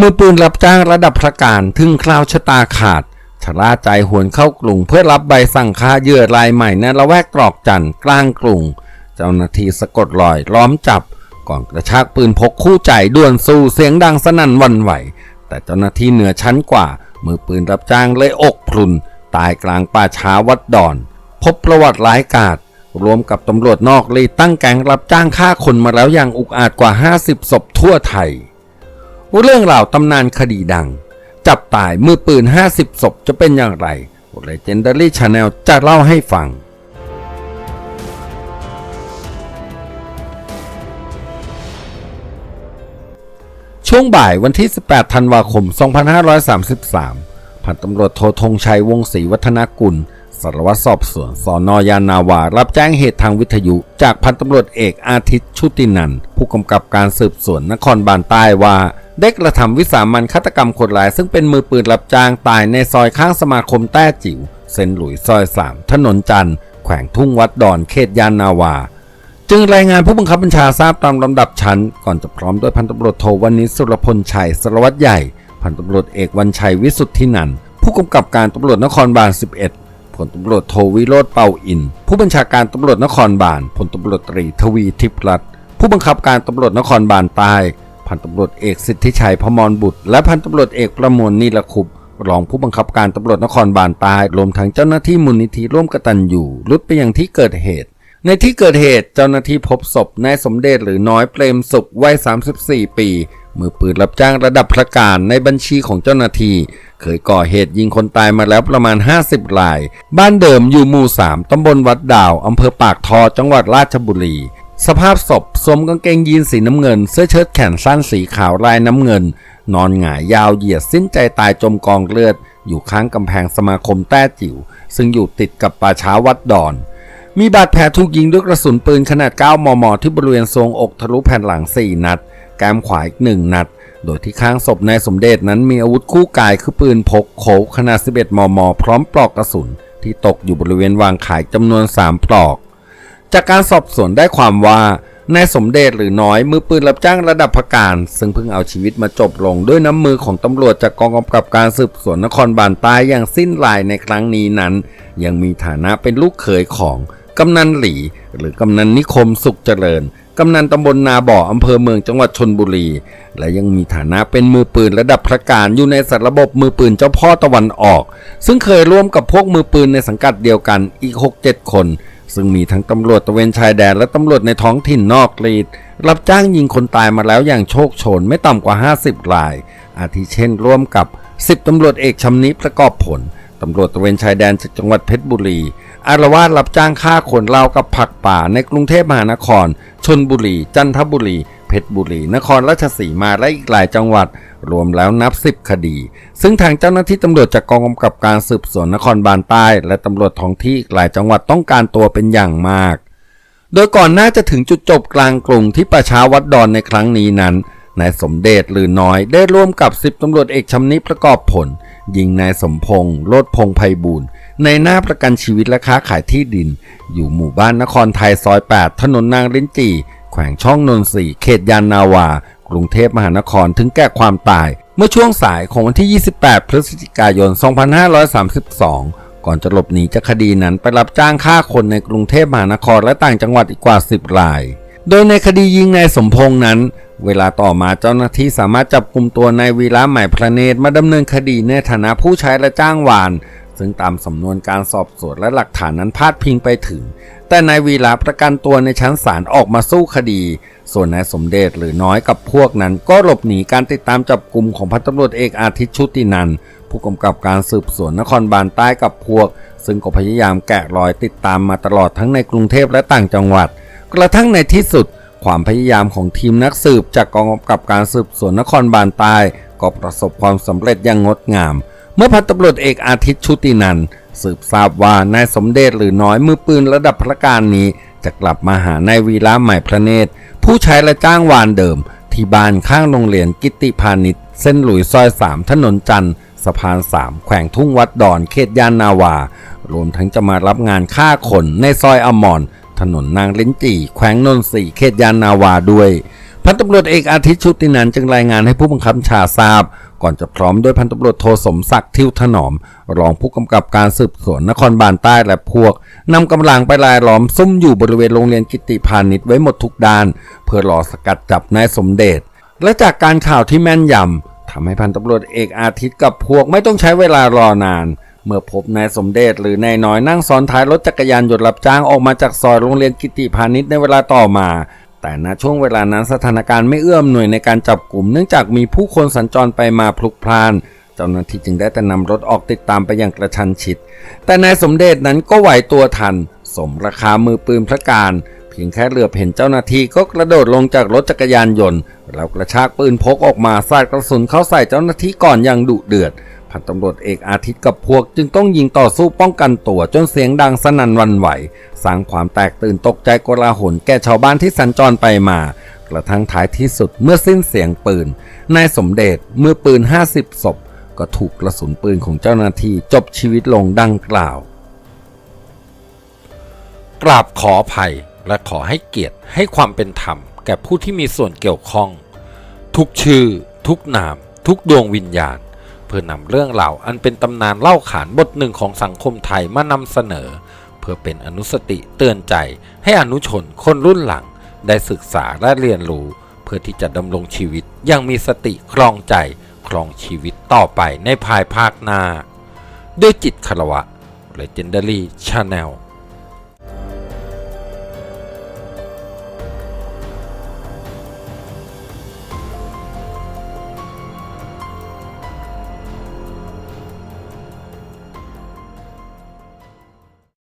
มือปืนรับจ้างระดับพระการถึงคราวชะตาขาดชะล่าใจหวนเข้ากรุงเพื่อรับใบสั่งค้าเหยื่อรายใหม่ในละแวกตรอกจันทร์กลางกรุงเจ้าหน้าที่สะกดรอยล้อมจับ ก่อนกระชากปืนพกคู่ใจด่วนสู่เสียงดังสนั่นวันไหว แต่เจ้าหน้าที่เหนือชั้นกว่า มือปืนรับจ้างเลยอกพรุน ตายกลางป่าช้าวัดดอน พบประวัติร้ายกาจรวมกับตำรวจนอกเรีตั้งแก๊งรับจ้างฆ่าคนมาแล้วอย่างอุกอาจกว่า 50ศพทั่วไทย เรื่องราวตำนานคดีดัง จับตายมือปืน 50 ศพจะเป็นอย่างไร Legendary Channel จะเล่าให้ฟัง ช่วงบ่ายวันที่ 18 ธันวาคม 2533 พันตำรวจโทธงชัยวงศรีวัฒนกุล สารวัตรสอบสวนสอนอยานาวา รับแจ้งเหตุทางวิทยุ จากพันตำรวจเอกอาทิตย์ชุตินันท์ผู้กำกับการสืบสวนนครบาลใต้ว่าได้กระทำวิสามันฆาตกรรมคนร้าย ซึ่งเป็นมือปืนรับจ้างตายในซอยข้างสมาคมแต้จิ๋วเซนหลุยซอย3ถนนจันทร์แขวงทุ่งวัดดอนเขตยานนาวา จึงรายงานผู้บังคับบัญชาทราบตามลำดับชั้น ก่อนจะพร้อมด้วยพันตำรวจโทวันนิสุรพลชัยสารวัตรใหญ่ พันตำรวจเอกวันชัยวิสุทธินันท์ผู้กำกับการตำรวจนครบาล 11 พลตำรวจโทวิโรธเป่าอิน ผู้บัญชาการตำรวจนครบาลพลตำรวจตรีทวีทิพย์รัตน์ผู้บังคับการตำรวจนครบาลใต้ พันตำรวจเอกสิทธิชัยพมรบุตร และพันตำรวจเอกประมวลนีละคุปรองผู้บังคับการตำรวจนครบาลใต้รวมทั้งเจ้าหน้าที่มูลนิธิร่วมกตัญญูรุดไปยังที่เกิดเหตุ ในที่เกิดเหตุเจ้าหน้าที่พบศพนายสมเด็จหรือน้อยเปรมสุขวัย 34 ปี มือปืนรับจ้างระดับพระการในบัญชีของเจ้าหน้าที่ เคยก่อเหตุยิงคนตายมาแล้วประมาณ 50ราย บ้านเดิมอยู่หมู่ 3ตำบลวัดดาวอำเภอปากทอจังหวัดราชบุรี สภาพศพสวมกางเกงยีนสีน้ำเงิน เสื้อเชิ้ตแขนสั้นสีขาวลายน้ำเงิน นอนหงายยาวเหยียดสิ้นใจตายจมกองเลือด อยู่ข้างกำแพงสมาคมแต้จิ๋วซึ่งอยู่ติดกับป่าช้าวัดดอน มีบาดแผลถูกยิงด้วยกระสุนปืนขนาด 9 มม ที่บริเวณทรวงอกทะลุแผ่นหลัง 4 นัด แก้มขวาอีก 1 นัด โดยที่ข้างศพนายสมเด็จนั้นมีอาวุธคู่กายคือปืนพกโขขนาด 11 มม พร้อมปลอกกระสุน ที่ตกอยู่บริเวณวางขายจำนวน 3 ปลอก จากการสอบสวนได้ความว่านายสมเด็จหรือน้อยมือปืนรับจ้างระดับพการ ซึ่งเพิ่งเอาชีวิตมาจบลงด้วยน้ำมือของตำรวจจากกองกำกับการสืบสวนนครบาลใต้อย่างสิ้นลายในครั้งนี้นั้น ยังมีฐานะเป็นลูกเขยของ กำนันหลี หรือกำนันนิคมสุขเจริญ กำนันตำบลนาบ่ออำเภอเมืองจังหวัดชนบุรี และยังมีฐานะเป็นมือปืนระดับพระการอยู่ในสัตระบบมือปืนเจ้าพ่อตะวันออก ซึ่งเคยร่วมกับพวกมือปืนในสังกัดเดียวกันอีก 6-7 คน ซึ่งมีทั้งตำรวจตะเวนชายแดนและตำรวจในท้องถิ่นนอกรีด รับจ้างยิงคนตายมาแล้วอย่างโชคโชนไม่ต่ำกว่า 50ราย อาทิเช่น ร่วมกับ 10ตำรวจเอกชำนิประกอบผลตำรวจตระเวนชายแดนจากจังหวัดเพชรบุรี อารวาสรับจ้างฆ่าคนเล่ากับผักป่าในกรุงเทพมหานคร ชนบุรี จันทบุรี เพชรบุรี นครราชสีมา และอีกหลายจังหวัด รวมแล้วนับสิบคดี ซึ่งทางเจ้าหน้าที่ตำรวจจากกองกำกับการสืบสวนนครบาลใต้ และตำรวจท้องที่อีกหลายจังหวัดต้องการตัวเป็นอย่างมาก โดยก่อนหน้าจะถึงจุดจบกลางกรุงที่ประชาวัดดอนในครั้งนี้นั้น นายสมเด็จหรือน้อยได้ร่วมกับสิบตำรวจเอกชำนิประกอบผล ยิงนายสมพงษ์โลดพงษ์ไพบูลย์ในหน้าประกันชีวิตและค้าขายที่ดิน อยู่หมู่บ้านนครไทยซอย 8 ถนนนางลิ้นจี่ แขวงช่องนนทรีเขตยานนาวา กรุงเทพมหานครถึงแก่ความตาย เมื่อช่วงสายของวันที่ 28 พฤศจิกายน 2532 ก่อนจะหลบหนีจากคดีนั้นไปรับจ้างฆ่าคนในกรุงเทพมหานครและต่างจังหวัดอีกกว่า 10 ราย โดยในคดียิงนายสมพงษ์นั้น เวลาต่อมาเจ้าหน้าที่สามารถจับกลุ่มตัวนายวีระใหม่พระเนตรมาดำเนินคดีในฐานะผู้ใช้และจ้างวาน ซึ่งตามสำนวนการสอบสวนและหลักฐานนั้นพาดพิงไปถึง แต่นายวีระประกันตัวในชั้นศาลออกมาสู้คดี ส่วนนายสมเด็จหรือน้อยกับพวกนั้น ก็หลบหนีการติดตามจับกลุ่มของพันตำรวจเอกอาทิตย์ชุตินันท์ผู้กำกับการสืบสวนนครบาลใต้กับพวก ซึ่งก็พยายามแกะรอยติดตามมาตลอดทั้งในกรุงเทพและต่างจังหวัด กระทั่งในที่สุด ความพยายามของทีมนักสืบจากกองกำกับการสืบสวนนครบาลใต้ก็ประสบความสำเร็จอย่างงดงาม เมื่อพันตำรวจเอกอาทิตย์ชุตินันท์สืบทราบว่านายสมเด็จหรือน้อยมือปืนระดับพระการนี้จะกลับมาหานายวีระใหม่พระเนตร ผู้ใช้และจ้างวานเดิม ที่บ้านข้างโรงเรียนกิติพาณิชย์เส้นหลุยซอย3ถนนจันทร์สะพาน3แขวงทุ่งวัดดอนเขตยานนาวา รวมทั้งจะมารับงานฆ่าคนในซอยอมร ถนนนางลิ้นจี่แขวงนนทรีเขตยานนาวาด้วยพันตำรวจเอกอาทิตย์ชุตินันท์จึงรายงานให้ผู้บังคับบัญชาทราบ ก่อนจะพร้อมด้วยพันตำรวจโทสมศักดิ์ทิวถนอม รองผู้กำกับการสืบสวนนครบาลใต้และพวกนำกำลังไปลายล้อมซุ่มอยู่บริเวณโรงเรียนกิติพาณิชย์ไว้หมดทุกด้าน เพื่อรอสกัดจับนายสมเด็จ และจากการข่าวที่แม่นยำทำให้พันตำรวจเอกอาทิตย์กับพวกไม่ต้องใช้เวลารอนาน เมื่อพบนายสมเด็จหรือนายน้อยนั่งซ้อนท้ายรถจักรยานยนต์รับจ้างออกมาจากซอยโรงเรียนกิติพาณิชย์ในเวลาต่อมา แต่ณช่วงเวลานั้นสถานการณ์ไม่เอื้อมหน่วยในการจับกลุ่มเนื่องจากมีผู้คนสัญจรไปมาพลุกพล่านเจ้าหน้าที่จึงได้แต่นำรถออกติดตามไปอย่างกระชันชิด แต่นายสมเด็จนั้นก็ไหวตัวทัน สมราคามือปืนพระการเพียงแค่เหลือบเห็นเจ้าหน้าที่ก็กระโดดลงจากรถจักรยานยนต์ แล้วกระชากปืนพกออกมาสาดกระสุนเข้าใส่เจ้าหน้าที่ก่อนอย่างดุเดือด พันตำรวจเอกอาทิตย์กับพวกจึงต้องยิงต่อสู้ป้องกันตัวจนเสียงดังสนั่นวันไหว สร้างความแตกตื่นตกใจโกลาหลแก่ชาวบ้านที่สัญจรไปมา กระทั่งท้ายที่สุดเมื่อสิ้นเสียงปืนนายสมเด็จเมื่อปืน 50ศพก็ถูกกระสุนปืนของเจ้าหน้าที่จบชีวิตลงดังกล่าว กราบขออภัยและขอให้เกียรติให้ความเป็นธรรม แก่ผู้ที่มีส่วนเกี่ยวข้อง ทุกชื่อ ทุกนาม ทุกดวงวิญญาณ เพื่อนำเรื่องราอันเป็นตำนานเล่าขานบทหนึ่งของสังคมไทยมานำเสนอ เพื่อเป็นอนุสติเตือนใจให้อนุชนคนรุ่นหลัง ได้ศึกษาและเรียนรู้ เพื่อที่จะดำรงชีวิตอยังมีสติครองใจครองชีวิตต่อไปในภายภาคหน้า ด้วยจิตคารวะ Legendary Channel